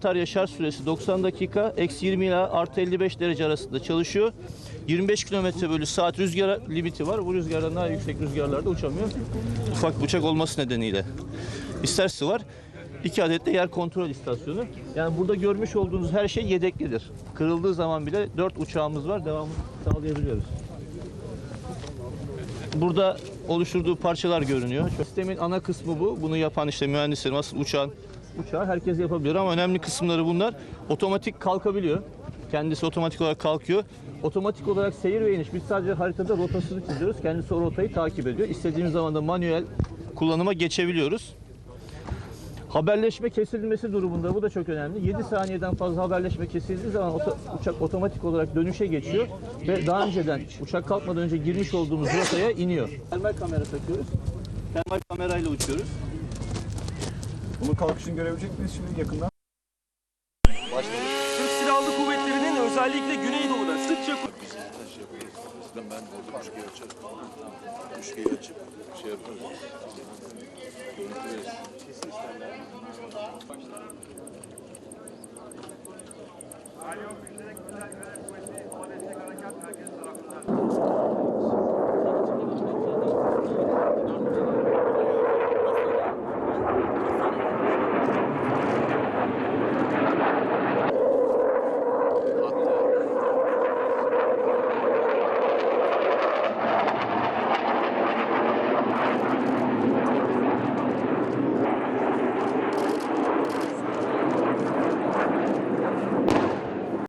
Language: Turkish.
Batarya şarj süresi 90 dakika, eksi 20 ila artı 55 derece arasında çalışıyor. 25 kilometre bölü saat rüzgar limiti var. Bu rüzgardan daha yüksek rüzgarlarda uçamıyor. Ufak uçak olması nedeniyle. İsterse var. İki adet de yer kontrol istasyonu. Yani burada görmüş olduğunuz her şey yedeklidir. Kırıldığı zaman bile 4 uçağımız var. Devamını sağlayabiliyoruz. Burada oluşturduğu parçalar görünüyor. Sistemin ana kısmı bu. Bunu yapan işte mühendislerim asıl uçağın uçağı herkes yapabiliyor ama önemli kısımları bunlar. Otomatik kalkabiliyor. Kendisi otomatik olarak kalkıyor. Otomatik olarak seyir ve iniş. Biz sadece haritada rotasını çiziyoruz. Kendisi o rotayı takip ediyor. İstediğimiz zaman da manuel kullanıma geçebiliyoruz. Haberleşme kesilmesi durumunda bu da çok önemli. 7 saniyeden fazla haberleşme kesildiği zaman uçak otomatik olarak dönüşe geçiyor ve daha önceden uçak kalkmadan önce girmiş olduğumuz rotaya iniyor. Termal kamera takıyoruz. Termal kamerayla uçuyoruz. Bunun kalkışını görebilecek miyiz şimdi yakından? Türk Silahlı Kuvvetleri'nin özellikle Güneydoğu'da sıkça Ben orada açarım. Üçgeyi açıp şey yaparım. Görüntü verirsin.